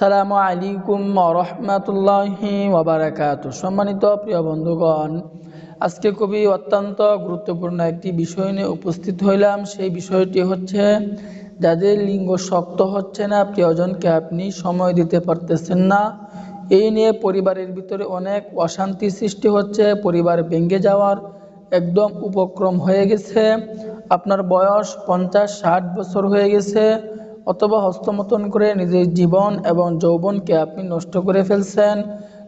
সালামু আলাইকুম রহমতুল্লাহি ওবরাকাত সম্মানিত প্রিয় বন্ধুগণ, আজকে খুবই অত্যন্ত গুরুত্বপূর্ণ একটি বিষয় নিয়ে উপস্থিত হইলাম। সেই বিষয়টি হচ্ছে, যাদের লিঙ্গ শক্ত হচ্ছে না, প্রিয়জনকে আপনি সময় দিতে পারতেছেন না। এই নিয়ে পরিবারের ভিতরে অনেক অশান্তি সৃষ্টি হচ্ছে, পরিবার ভেঙে যাওয়ার একদম উপক্রম হয়ে গেছে। আপনার বয়স পঞ্চাশ, ষাট বছর হয়ে গেছে। অথবা হস্তমতন করে নিজের জীবন এবং যৌবনকে আপনি নষ্ট করে ফেলছেন,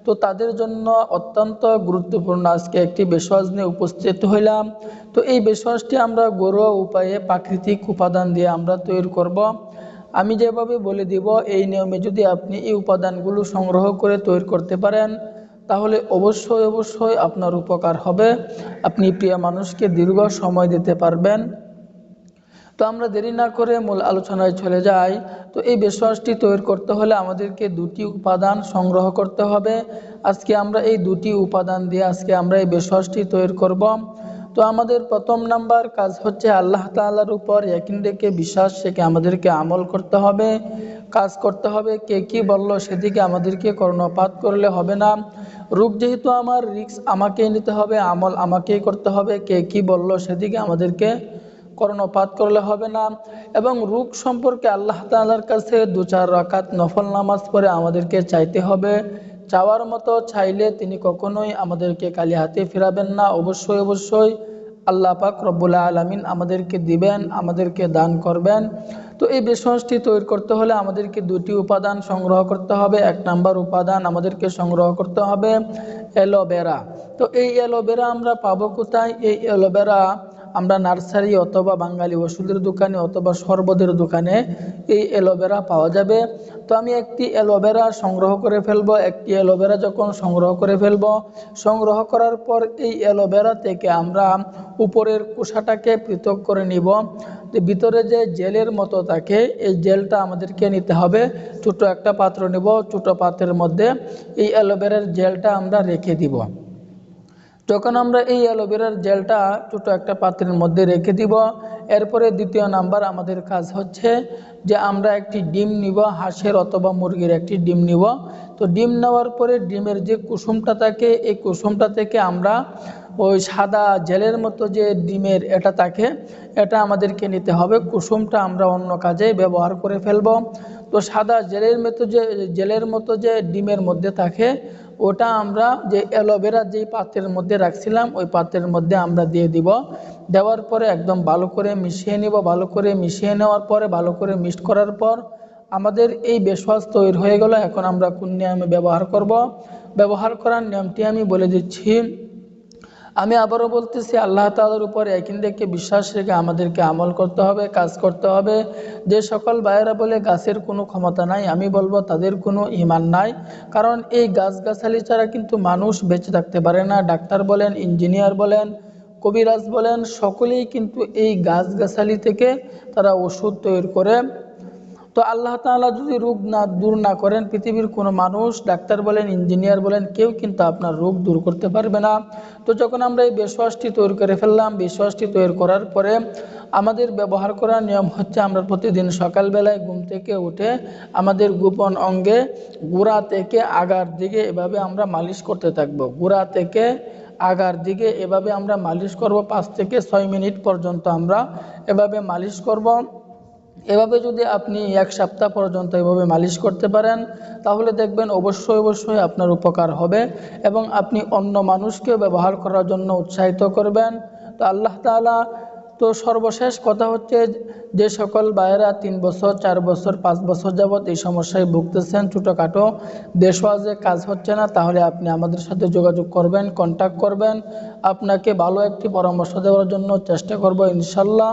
তো তাদের জন্য অত্যন্ত গুরুত্বপূর্ণ আজকে একটি বেশওয়াজ নিয়ে উপস্থিত হইলাম। তো এই বেশওয়াজটি আমরা ঘরোয়া উপায়ে প্রাকৃতিক উপাদান দিয়ে আমরা তৈরি করব। আমি যেভাবে বলে দিব, এই নিয়মে যদি আপনি এই উপাদানগুলো সংগ্রহ করে তৈরি করতে পারেন, তাহলে অবশ্যই অবশ্যই আপনার উপকার হবে। আপনি প্রিয় মানুষকে দীর্ঘ সময় দিতে পারবেন। তো আমরা দেরি না করে মূল আলোচনায় চলে যাই। তো এই বেশওয়াজটি তৈরি করতে হলে আমাদেরকে দুটি উপাদান সংগ্রহ করতে হবে। আজকে আমরা এই দুটি উপাদান দিয়ে আজকে আমরা এই বেশওয়াজটি তৈরি করব। তো আমাদের প্রথম নাম্বার কাজ হচ্ছে আল্লাহ তাআলার উপর একিন রেখে বিশ্বাস রেখে আমাদেরকে আমল করতে হবে। কাজ করতে হবে, কে কি বলল সেদিকে আমাদেরকে কর্ণপাত করলে হবে না। রূপ যেহেতু আমার রিক্স আমাকেই নিতে হবে, আমল আমাকেই করতে হবে, কে কি বলল সেদিকে আমাদেরকে কর্ণপাত করলে হবে না। এবং রোগ সম্পর্কে আল্লাহ তালার কাছে দু চার রাকাত নফল নামাজ পড়ে আমাদেরকে চাইতে হবে। চাওয়ার মতো চাইলে তিনি কখনোই আমাদেরকে কালি হাতে ফেরাবেন না। অবশ্যই অবশ্যই আল্লাহ পাক রব্বুল্লা আলমিন আমাদেরকে দিবেন, আমাদেরকে দান করবেন। তো এই বিশ্বাসটি তৈরি করতে হলে আমাদেরকে দুটি উপাদান সংগ্রহ করতে হবে। এক নাম্বার উপাদান আমাদেরকে সংগ্রহ করতে হবে, অ্যালোভেরা। তো এই অ্যালোভেরা আমরা পাবো কোথায়? এই অ্যালোভেরা আমরা নার্সারি অথবা বাঙালি ওষুধের দোকানে অথবা শরবতের দোকানে এই অ্যালোভেরা পাওয়া যাবে। তো আমি একটি অ্যালোভেরা সংগ্রহ করে ফেলব। একটি অ্যালোভেরা যখন সংগ্রহ করে ফেলব, সংগ্রহ করার পর এই অ্যালোভেরা থেকে আমরা উপরের কুষাটাকে পৃথক করে নিব। ভিতরে যে জেলের মতো থাকে, এই জেলটা আমাদেরকে নিতে হবে। ছোটো একটা পাত্র নেব ছোটো পাত্রের মধ্যে এই অ্যালোভেরার জেলটা আমরা রেখে দিব। যখন আমরা এই অ্যালোভেরার জেলটা ছোটো একটা পাত্রের মধ্যে রেখে দিব, এরপরে দ্বিতীয় নাম্বার আমাদের কাজ হচ্ছে যে আমরা একটি ডিম নিব, হাঁসের অথবা মুরগির একটি ডিম নিব। তো ডিম নেওয়ার পরে ডিমের যে কুসুমটা থাকে, এই কুসুমটা থেকে আমরা ওই সাদা জেলের মতো যে ডিমের এটা থাকে, এটা আমাদেরকে নিতে হবে। কুসুমটা আমরা অন্য কাজে ব্যবহার করে ফেলব। তো সাদা জেলের মতো যে, জেলের মতো যে ডিমের মধ্যে থাকে ওটা আমরা যে অ্যালোভেরা যেই পাত্রের মধ্যে রাখছিলাম, ওই পাত্রের মধ্যে আমরা দিয়ে দিব। দেওয়ার পরে একদম ভালো করে মিশিয়ে নিব। ভালো করে মিশিয়ে নেওয়ার পরে, ভালো করে মিক্সড করার পর আমাদের এই বেশওয়াশ তৈরি হয়ে গেল। এখন আমরা কোন নিয়মে ব্যবহার করব? ব্যবহার করার নিয়মটি আমি বলে দিচ্ছি। আমি আবারও বলতেছি, আল্লাহ তালার উপর একদিন দেখে বিশ্বাস রেখে আমাদেরকে আমল করতে হবে, কাজ করতে হবে। যে সকল ভাইয়েরা বলে গাছের কোনো ক্ষমতা নাই, আমি বলব তাদের কোনো ইমান নাই। কারণ এই গাছগাছালি ছাড়া কিন্তু মানুষ বেঁচে থাকতে পারে না। ডাক্তার বলেন, ইঞ্জিনিয়ার বলেন, কবিরাজ বলেন, সকলেই কিন্তু এই গাছগাছালি থেকে তারা ওষুধ তৈরি করে তো আল্লাহ তাআলা যদি রোগ না দূর না করেন, পৃথিবীর কোনো মানুষ, ডাক্তার বলেন, ইঞ্জিনিয়ার বলেন, কেউ কিন্তু আপনার রোগ দূর করতে পারবে না। তো যখন আমরা এই বেশওয়াসটি তৈরি করে ফেললাম বেশওয়াসটি তৈরি করার পরে আমাদের ব্যবহার করার নিয়ম হচ্ছে, আমরা প্রতিদিন সকালবেলায় ঘুম থেকে উঠে আমাদের গোপন অঙ্গে গোড়া থেকে আগার দিকে এভাবে আমরা মালিশ করতে থাকব। গোড়া থেকে আগার দিকে এভাবে আমরা মালিশ করব, পাঁচ থেকে ছয় মিনিট পর্যন্ত আমরা এভাবে মালিশ করব। এভাবে যদি আপনি এক সপ্তাহ পর্যন্ত এভাবে মালিশ করতে পারেন, তাহলে দেখবেন অবশ্যই অবশ্যই আপনার উপকার হবে এবং আপনি অন্য মানুষকে ব্যবহার করার জন্য উৎসাহিত করবেন। তো আল্লাহ তালা তো সর্বশেষ কথা হচ্ছে যে সকল ভাইয়েরা তিন বছর, চার বছর, পাঁচ বছর যাবৎ এই সমস্যায় ভুগতেছেন, ছোটোখাটো দেশওয়াজে কাজ হচ্ছে না, তাহলে আপনি আমাদের সাথে যোগাযোগ করবেন কন্ট্যাক্ট করবেন। আপনাকে ভালো একটি পরামর্শ দেওয়ার জন্য চেষ্টা করব ইনশাল্লাহ।